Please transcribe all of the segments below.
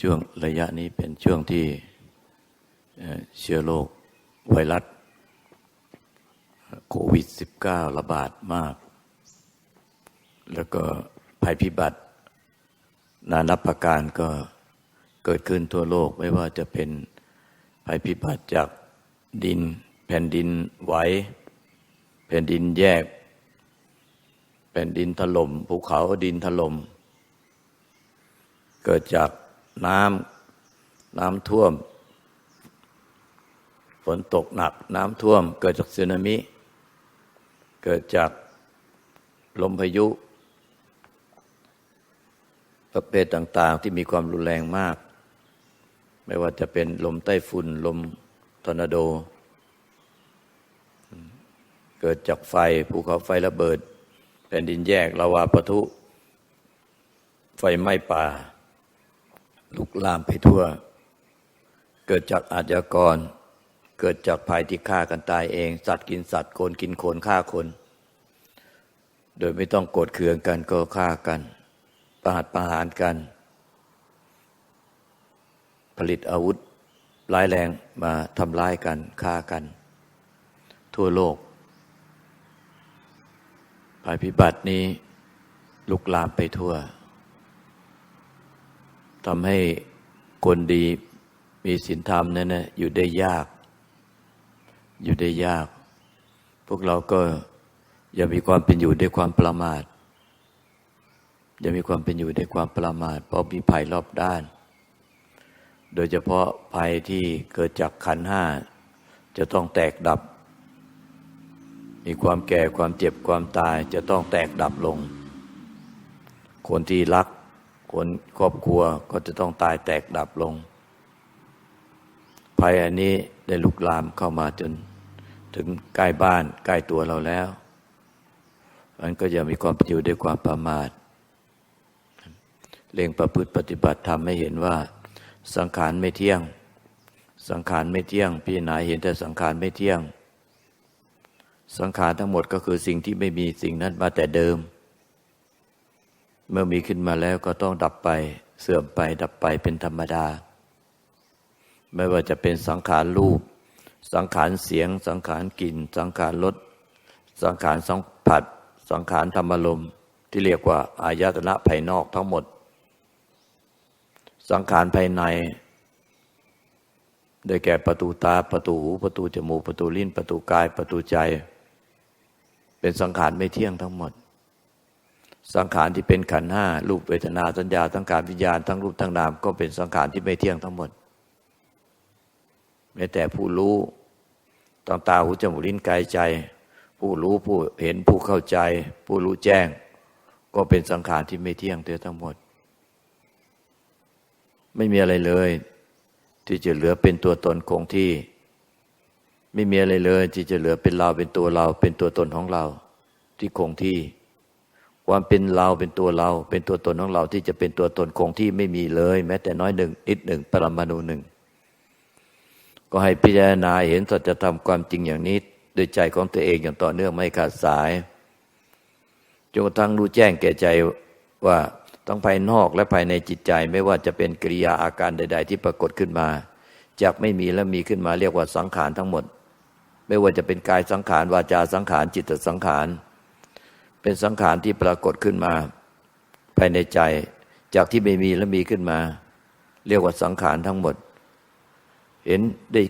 ช่วงระยะนี้เป็นช่วงที่เอ่อเชื้อโรคไวรัสโควิด -19 ระบาดมาก แล้วก็ภัยพิบัติ นานับประการก็เกิดขึ้นทั่วโลกไม่ว่าจะเป็นภัยพิบัติจากดิน แผ่นดินไหวแผ่นดินแยก แผ่นดินถล่มภูเขาดินถล่มเกิดจาก น้ำน้ำท่วม ฝนตกหนัก น้ำท่วม เกิดจากสึนามิ เกิดจากลมพายุ ประเภทต่าง ๆ ที่มีความรุนแรงมาก ไม่ว่าจะเป็นลมใต้ฝุ่น ลมทอร์นาโด เกิดจากไฟภูเขาไฟระเบิดแผ่นดินแยกลาวาปะทุ ไฟไหม้ป่า ลุกลามไปทั่ว เกิดจากอาชญากร เกิดจากภัยที่ฆ่ากันตายเอง สัตว์กินสัตว์คนกินคนฆ่าคน โดยไม่ต้องโกรธเคืองกันก็ฆ่ากัน ประหัตประหารกัน ผลิตอาวุธร้ายแรงมาทำร้ายกันฆ่ากัน ทั่วโลก ภัยพิบัตินี้ลุกลามไปทั่ว ทำให้คนดีมีศีลธรรมนั้นนะอยู่ได้ยาก อยู่ได้ยาก พวกเราก็อย่ามีความเป็นอยู่ด้วยความประมาท อย่ามีความเป็นอยู่ด้วยความประมาท เพราะมีภัยรอบด้าน โดยเฉพาะภัยที่เกิดจากขันห้าจะต้องแตกดับ มีความแก่ความเจ็บความตายจะต้องแตกดับลง คนที่รัก คนครอบครัวก็จะต้องตายแตกดับลง ภัยอันนี้ได้ลุกลามเข้ามาจน ถึงใกล้บ้านใกล้ตัวเราแล้วมันก็อย่ามีความป็นอยู่ด้วยความประมาทเร่งประพฤติปฏิบัติทำให้เห็นว่า สังขารไม่เที่ยง สังขารไม่เที่ยง พี่นายเห็นแต่สังขารไม่เที่ยง สังขารทั้งหมดก็คือสิ่งที่ไม่มีสิ่งนั้นมาแต่เดิม เมื่อมีขึ้นมาแล้วก็ต้องดับไป เสื่อมไป ดับไปเป็นธรรมดา ไม่ว่าจะเป็นสังขารรูป สังขารเสียง สังขารกลิ่น สังขารรสสังขารสัมผัส สังขารธรรมลมที่เรียกว่าอายตนะภายนอกทั้งหมด สังขารภายใน ได้แก่ประตูตาประตูหูประตูจมูกประตูลิ้นประตูกายประตูใจ เป็นสังขารไม่เที่ยงทั้งหมด สังขารที่เป็นขันห้ารูปเวทนาสัญญาทั้งการวิญญาณทั้งรูปทั้งนามก็เป็นสังขารที่ไม่เที่ยงทั้งหมดแม้แต่ผู้รู้ตางตาหูจมูกลิ้นกายใจ ผู้รู้ผู้เห็นผู้เข้าใจ ผู้รู้แจ้ง ก็เป็นสังขารที่ไม่เที่ยงเทั้งหมด ไม่มีอะไรเลย ที่จะเหลือเป็นตัวตนคงที่ ไม่มีอะไรเลย ที่จะเหลือเป็นเราเป็นตัวเรา เป็นตัวตนของเรา ที่คงที่ ความเป็นเราเป็นตัวเรา เป็นตัวตนของเราที่จะเป็นตัวตนคงที่ไม่มีเลย แม้แต่น้อยหนึ่งนิดหนึ่งปรมาณูหนึ่งก็ให้พิจารณาเห็นสัจธรรมความจริงอย่างนี้โดยใจของตัวเองอย่างต่อเนื่องไม่ขาดสายจนกระทั่งรู้แจ้งแก่ใจว่าทั้งภายนอกและภายในจิตใจไม่ว่าจะเป็นกิริยาอาการใด ๆ ที่ปรากฏขึ้นมาจากไม่มีและมีขึ้นมาเรียกว่าสังขารทั้งหมด ไม่ว่าจะเป็นกายสังขารวาจาสังขารจิตสังขาร เป็นสังขารที่ปรากฏขึ้นมา ภายในใจ จากที่ไม่มีและมีขึ้นมา เรียกว่าสังขารทั้งหมด เห็นด้วย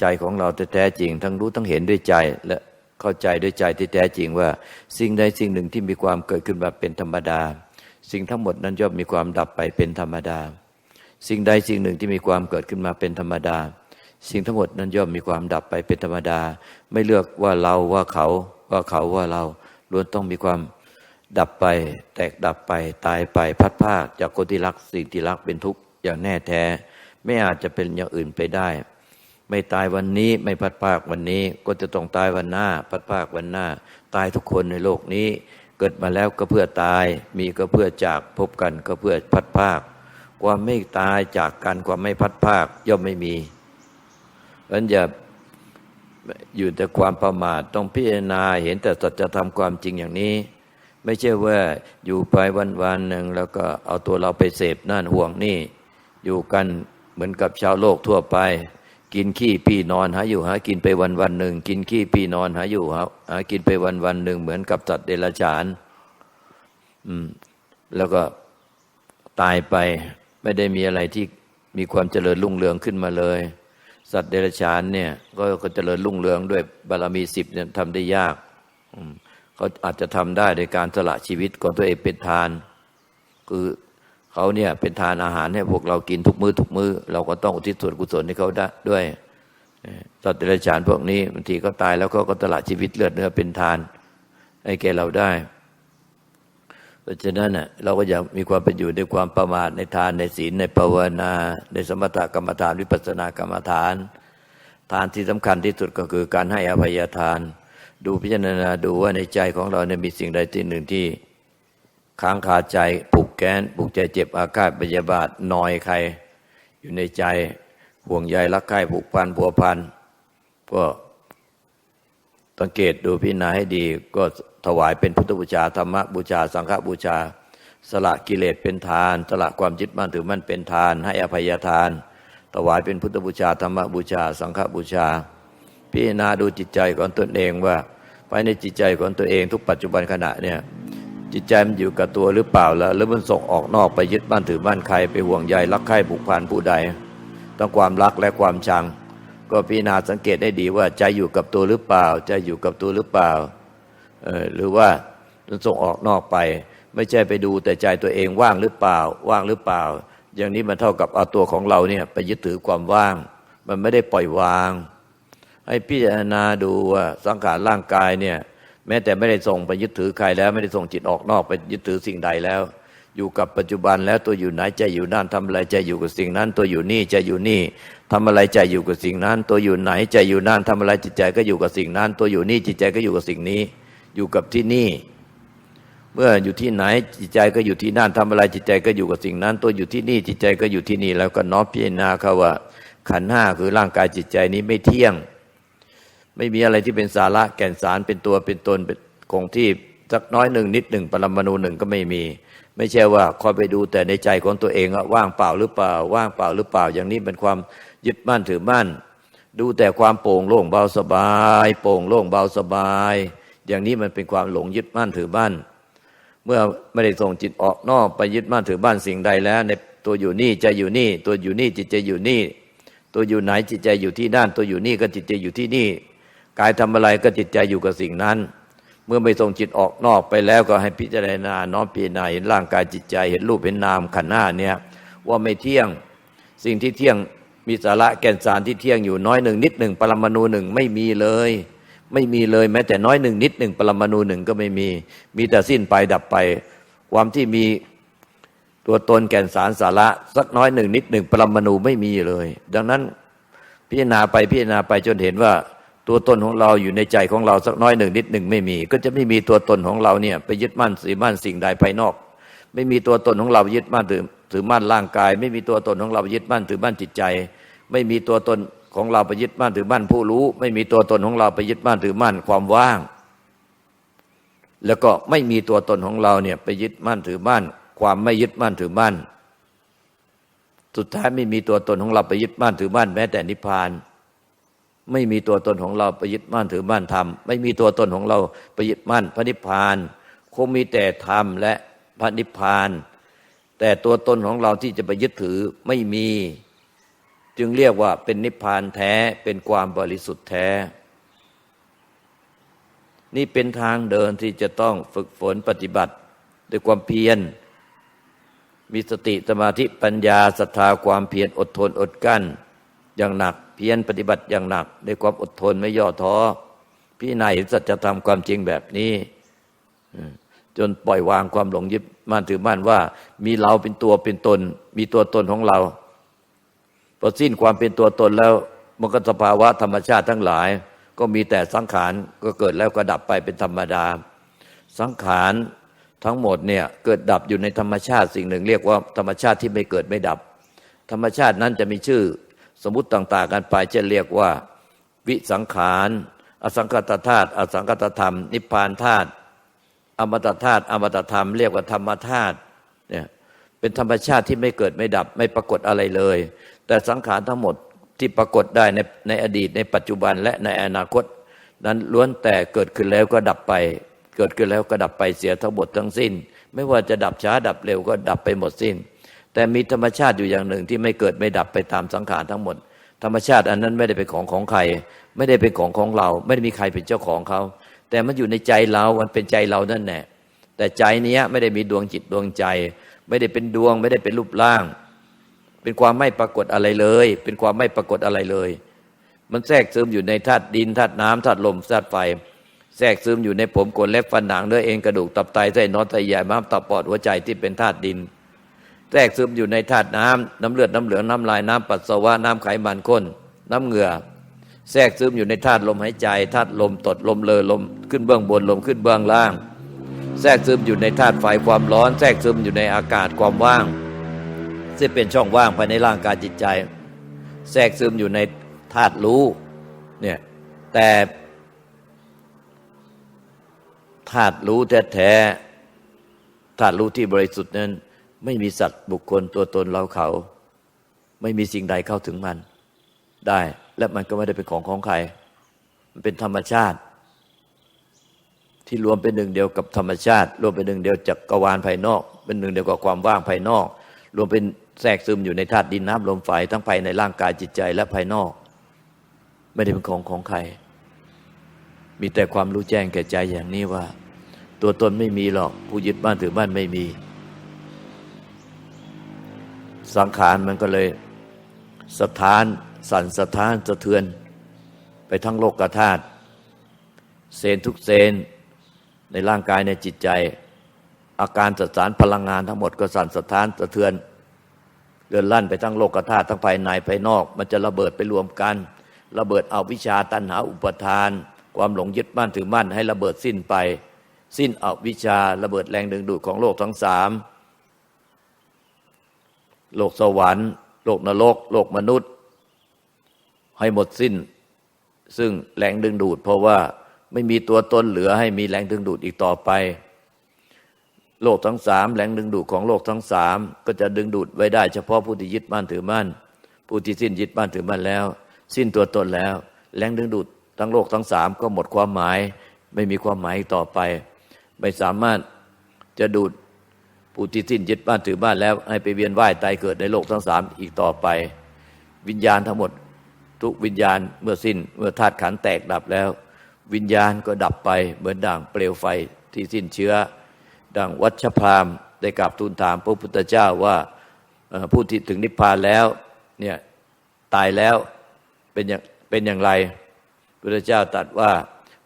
ใจของเราแท้จริง ทั้งรู้ทั้งเห็นด้วยใจและเข้าใจด้วยใจที่แท้จริงว่า สิ่งใดสิ่งหนึ่งที่มีความเกิดขึ้นมาเป็นธรรมดา สิ่งทั้งหมดนั้นย่อมมีความดับไปเป็นธรรมดา สิ่งใดสิ่งหนึ่งที่มีความเกิดขึ้นมาเป็นธรรมดา สิ่งทั้งหมดนั้นย่อมมีความดับไปเป็นธรรมดา ไม่เลือกว่าเราว่าเขาว่าเขาว่าเรา ล้วนต้องมีความดับไป แตกดับไปตายไปพัดภาคจากคนที่รักสิ่งที่รักเป็นทุกข์อย่างแน่แท้ ไม่อาจจะเป็นอย่างอื่นไปได้ ไม่ตายวันนี้ไม่พัดภาควันนี้ก็จะต้องตายวันหน้า พัดภาควันหน้า ตายทุกคนในโลกนี้ เกิดมาแล้วก็เพื่อตาย มีก็เพื่อจากพบกันก็เพื่อพัดภาคความไม่ตายจากกันความไม่พัดภาคย่อมไม่มีเพราะฉะนั้นอย่า อยู่แต่ความประมาทต้องพิจารณาเห็นแต่สัจธรรมความจริงอย่างนี้ ไม่ใช่ว่าอยู่ไปวันวันหนึ่งแล้วก็เอาตัวเราไปเสพนั่นห่วงนี่ อยู่กันเหมือนกับชาวโลกทั่วไป กินขี้พี่นอนหาอยู่หากินไปวันวันหนึ่งกินขี้พี่นอนหาอยู่หาหากินไปวันวันหนึ่งเหมือนกับสัตว์เดรัจฉาน อืม แล้วก็ตายไปไม่ได้มีอะไรที่มีความเจริญรุ่งเรืองขึ้นมาเลย สัตว์เดรัจฉานเนี่ย ก็ก็เจริญรุ่งเรืองด้วยบารมีสิบเนี่ยทำได้ยากเขาอาจจะทำได้โดยการสละชีวิตของตัวเองเป็นทาน คือเขาเนี่ยเป็นทานอาหารให้พวกเรากินทุกมือ้อทุกมือ้อเราก็ต้องอุทิศส่วนกุศลให้เขาได้ด้วยสัตว์เดรัจฉานพวกนี้บางทีก็ตายแล้วก็ก็สละชีวิตเลือดเนื้อเป็นทานให้แก่เราได้ เพราะฉะนั้นเราก็อยากมีความเป็นอยู่ด้วยความประมาทในทานในศีลในภาวนา ในสมถกรรมฐานวิปัสสนากรรมฐาน ทานที่สำคัญที่สุดก็คือการให้อภัยทาน ดูพิจารณาดูว่าในใจของเราเนี่ยมีสิ่งใดที่หนึ่งที่ค้างคาใจผูกแค้นผูกใจเจ็บอาฆาตพยาบาทนอยใคร อยู่ในใจห่วงใยรักใคร่ผูกพันผัวพันก็สังเกตดูพิจารณาให้ดีก็ ถวายเป็นพุทธบูชาธรรมบูชา สังฆบูชา สละกิเลสเป็นทาน สละความยึดมั่นถือมั่นเป็นทาน ให้อภัยทาน ถวายเป็นพุทธบูชาธรรมบูชา สังฆบูชา พิจารณาดูจิตใจของตนเองว่าภายในจิตใจของตัวเองทุกปัจจุบันขณะเนี่ยจิตใจมันอยู่กับตัวหรือเปล่าแล้วหรือมันส่งออกนอกไปยึดบ้านถือบ้านใครไปห่วงใยรักใคร่ผูกพันผู้ใดต้องความรักและความชัง ก็พิจารณาสังเกตได้ดีว่าใจอยู่กับตัวหรือเปล่า ใจอยู่กับตัวหรือเปล่า หรือว่าส่งออกนอกไป ไม่ใช่ไปดูแต่ใจตัวเองว่างหรือเปล่า ว่างหรือเปล่า อย่างนี้มันเท่ากับเอาตัวของเราเนี่ยไปยึดถือความว่าง มันไม่ได้ปล่อยวาง ให้พิจารณาดูว่าสังขารร่างกายเนี่ยแม้แต่ไม่ได้ส่งไปยึดถือใครแล้ว ไม่ได้ส่งจิตออกนอกไปยึดถือสิ่งใดแล้ว อยู่กับปัจจุบันแล้วตัวอยู่ไหนใจอยู่นั่นทำอะไรใจอยู่กับสิ่งนั้น ตัวอยู่นี่ใจอยู่นี่ทำอะไรใจอยู่กับสิ่งนั้น ตัวอยู่ไหนใจอยู่นั่นทำอะไรจิตใจก็อยู่กับสิ่งนั้น ตัวอยู่นี่จิตใจก็อยู่กับสิ่งนี้ อยู่กับที่นี่ เมื่ออยู่ที่ไหนจิตใจก็อยู่ที่นั่นทำอะไรจิตใจก็อยู่กับสิ่งนั้น ตัวอยู่ที่นี่จิตใจก็อยู่ที่นี่ แล้วก็น้อมพิจารณาเขาว่า ขันห้าคือร่างกายจิตใจนี้ไม่เที่ยง ไม่มีอะไรที่เป็นสาระแก่นสารเป็นตัวเป็นตนเป็นคงที่สักน้อยหนึ่งนิดหนึ่งปรมาณูหนึ่งก็ไม่มี ไม่ใช่ว่าคอยไปดูแต่ในใจของตัวเองว่าว่างเปล่าหรือเปล่า ว่างเปล่าหรือเปล่า อย่างนี้เป็นความยึดมั่นถือมั่น ดูแต่ความโปร่งโล่งเบาสบาย โปร่งโล่งเบาสบาย อย่างนี้มันเป็นความหลงยึดมั่นถือมั่นเมื่อไม่ได้ส่งจิตออกนอกไปยึดมั่นถือบ้านสิ่งใดแล้ว ในตัวอยู่นี่ใจอยู่นี่ ตัวอยู่นี่จิตใจอยู่นี่ ตัวอยู่ไหนจิตใจอยู่ที่นั่นตัวอยู่นี่ก็จิตใจอยู่ที่นี่ กายทำอะไรก็จิตใจอยู่กับสิ่งนั้น เมื่อไม่ส่งจิตออกนอกไปแล้วก็ให้พิจารณาน้อมพิจาเห็นร่างกายจิตใจเห็นรูปเห็นนามขันหน้าเนี่ยว่าไม่เที่ยงสิ่งที่เที่ยงมีสาระแก่นสารที่เที่ยงอยู่น้อยหนึ่งนิดหนึ่งปรมาณูหนึ่งไม่มีเลย ไม่มีเลยแม้แต่น้อยหนึ่งนิดหนึ่งปรมาณูหนึ่งก็ไม่มี มีแต่สิ้นไปดับไป ความที่มีตัวตนแก่นสารสาระสักน้อยหนึ่งนิดหนึ่งปรมาณูไม่มีเลย ดังนั้นพิจารณาไปพิจารณาไปจนเห็นว่าตัวตนของเราอยู่ในใจของเราสักน้อยหนึ่งนิดหนึ่งไม่มี ก็จะไม่มีตัวตนของเราเนี่ยไปยึดมั่นสีมั่นสิ่งใดภายนอก ไม่มีตัวตนของเรายึดมั่นถือถือมั่นร่างกาย ไม่มีตัวตนของเรายึดมั่นถือมั่นจิตใจ ไม่มีตัวตน ของเราไปยึดมั่นถือมั่นผู้รู้ ไม่มีตัวตนของเราไปยึดมั่นถือมั่นความว่าง แล้วก็ไม่มีตัวตนของเราเนี่ยไปยึดมั่นถือมั่นความไม่ยึดมั่นถือมั่น สุดท้ายไม่มีตัวตนของเราไปยึดมั่นถือมั่นแม้แต่นิพพาน ไม่มีตัวตนของเราไปยึดมั่นถือมั่นธรรมไม่มีตัวตนของเราไปยึดมั่นพระนิพพาน คงมีแต่ธรรมและพระนิพพาน แต่ตัวตนของเราที่จะไปยึดถือไม่มี จึงเรียกว่าเป็นนิพพานแท้เป็นความบริสุทธิ์แท้ นี่เป็นทางเดินที่จะต้องฝึกฝนปฏิบัติ ด้วยความเพียร มีสติสมาธิปัญญาศรัทธาความเพียรอดทนอดกั้น อย่างหนักเพียรปฏิบัติอย่างหนักด้วยความอดทนไม่ย่อท้อพี่นายเห็นสัจธรรมความจริงแบบนี้จนปล่อยวางความหลงยึดมั่นถือมั่นว่า มีเราเป็นตัวเป็นตน มีตัวตนของเรา อสิ้นความเป็นตัวตนแล้วมันก็สภาวะธรรมชาติทั้งหลาย ก็มีแต่สังขารก็เกิดแล้วก็ดับไปเป็นธรรมดา สังขารทั้งหมดเนี่ยเกิดดับอยู่ในธรรมชาติสิ่งหนึ่ง เรียกว่าธรรมชาติที่ไม่เกิดไม่ดับ ธรรมชาตินั้นจะมีชื่อสมมติต่างๆ กันไปจะเรียกว่า วิสังขารอสังคตธาตุอสังคตธรรม นิพพานธาตุอมตะธาตุอมตะธรรม เรียกว่าธรรมธาตุเนี่ยเป็นธรรมชาติที่ไม่เกิดไม่ดับ ไม่ปรากฏอะไรเลย แต่สังขารทั้งหมดที่ปรากฏได้ในในอดีตในปัจจุบันและในอนาคต นั้นล้วนแต่เกิดขึ้นแล้วก็ดับไป เกิดขึ้นแล้วก็ดับไปเสียทั้งหมดทั้งสิ้น ไม่ว่าจะดับช้าดับเร็วก็ดับไปหมดสิ้น แต่มีธรรมชาติอยู่อย่างหนึ่งที่ไม่เกิดไม่ดับไปตามสังขารทั้งหมด ธรรมชาติอันนั้นไม่ได้เป็นของของใคร ไม่ได้เป็นของของเรา ไม่ได้มีใครเป็นเจ้าของเขา แต่มันอยู่ในใจเรา มันเป็นใจเรานั่นแหละแต่ใจนี้ไม่ได้มีดวงจิตดวงใจ ไม่ได้เป็นดวง ไม่ได้เป็นรูปร่าง เป็นความไม่ปรากฏอะไรเลย เป็นความไม่ปรากฏอะไรเลย มันแทรกซึมอยู่ในธาตุดินธาตุน้ำธาตุลมธาตุไฟ แทรกซึมอยู่ในผมขนเล็บฟันหนังเนื้อเอ็นกระดูกตับไตไส้นอนไตใหญ่ม้ามตับปอดหัวใจที่เป็นธาตุดิน แทรกซึมอยู่ในธาตุน้ำน้ำเลือดน้ำเหลืองน้ำลายน้ำปัสสาวะน้ำไขมันข้น น้ำเหงื่อแทรกซึมอยู่ในธาตุลมหายใจธาตุลมตดลมเลอลมขึ้นเบื้องบนลมขึ้นเบื้องล่าง แทรกซึมอยู่ในธาตุไฟความร้อน แทรกซึมอยู่ในอากาศความว่าง ซึ่งเป็นช่องว่างภายในร่างกายจิตใจ แทรกซึมอยู่ในธาตุรู้เนี่ยแต่ธาตุรู้แท้ๆธาตุรู้ที่บริสุทธิ์นั้น ไม่มีสัตว์บุคคลตัวตนเราเขา ไม่มีสิ่งใดเข้าถึงมัน ได้และมันก็ไม่ได้เป็นของของใคร มันเป็นธรรมชาติ ที่รวมเป็นหนึ่งเดียวกับธรรมชาติ รวมเป็นหนึ่งเดียวจักกวาลภายนอก เป็นหนึ่งเดียวกับความว่างภายนอก รวมเป็น แทรกซึมอยู่ในธาตุดินน้ำลมไฟทั้งภายในร่างกายจิตใจและภายนอก ไม่ได้เป็นของของใคร มีแต่ความรู้แจ้งแก่ใจอย่างนี้ว่า ตัวตนไม่มีหรอกผู้ยึดบ้านถือบ้านไม่มี สังขารมันก็เลยสถานสั่นสะท้านสะเทือน ไปทั้งโลกธาตุเซนทุกเซนในร่างกายในจิตใจ อาการสสารพลังงานทั้งหมดก็สั่นสะท้านสะเทือน เดินลั่นไปทั้งโลกธาตุทั้งภายในภายนอก มันจะระเบิดไปรวมกัน ระเบิดเอาวิชาตัณหาอุปทาน ความหลงยึดมั่นถือมั่นให้ระเบิดสิ้นไป สิ้นเอาวิชาระเบิดแรงดึงดูดของโลกทั้งสามโลกสวรรค์โลกนรกโลกมนุษย์ ให้หมดสิ้น ซึ่งแรงดึงดูด เพราะว่าไม่มีตัวตนเหลือให้มีแรงดึงดูดอีกต่อไป โลกทั้งสามแรงดึงดูดของโลกทั้งสามก็จะดึงดูดไว้ได้ เฉพาะผู้ที่ยึดมั่นถือมั่นผู้ที่สิ้นยึดมั่นถือมั่นแล้ว สิ้นตัวตนแล้วแรงดึงดูดทั้งโลกทั้งสามก็หมดความหมาย ไม่มีความหมายต่อไป ไม่สามารถจะดูดผู้ที่สิ้นยึดบ้านถือบ้านแล้ว ให้ไปเวียนว่ายตายเกิดในโลกทั้งสามอีกต่อไป วิญญาณทั้งหมด ทุกวิญญาณเมื่อสิ้นเมื่อธาตุขันแตกดับแล้ว วิญญาณก็ดับไปเหมือนด่างเปลวไฟที่สิ้นเชื้อ ดังวัชพรามได้กราบทูลถามพระพุทธเจ้าว่าผู้ที่ถึงนิพพานแล้วเนี่ยตายแล้วเป็นอย่างเป็นอย่างไรพระพุทธเจ้าตรัสว่า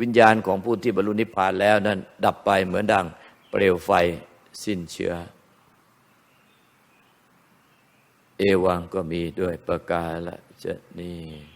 วิญญาณของผู้ที่บรรลุนิพพานแล้วนั้น ดับไปเหมือนดังเปลวไฟสิ้นเชื้อ เอวังก็มีด้วยประกาศละจะนี้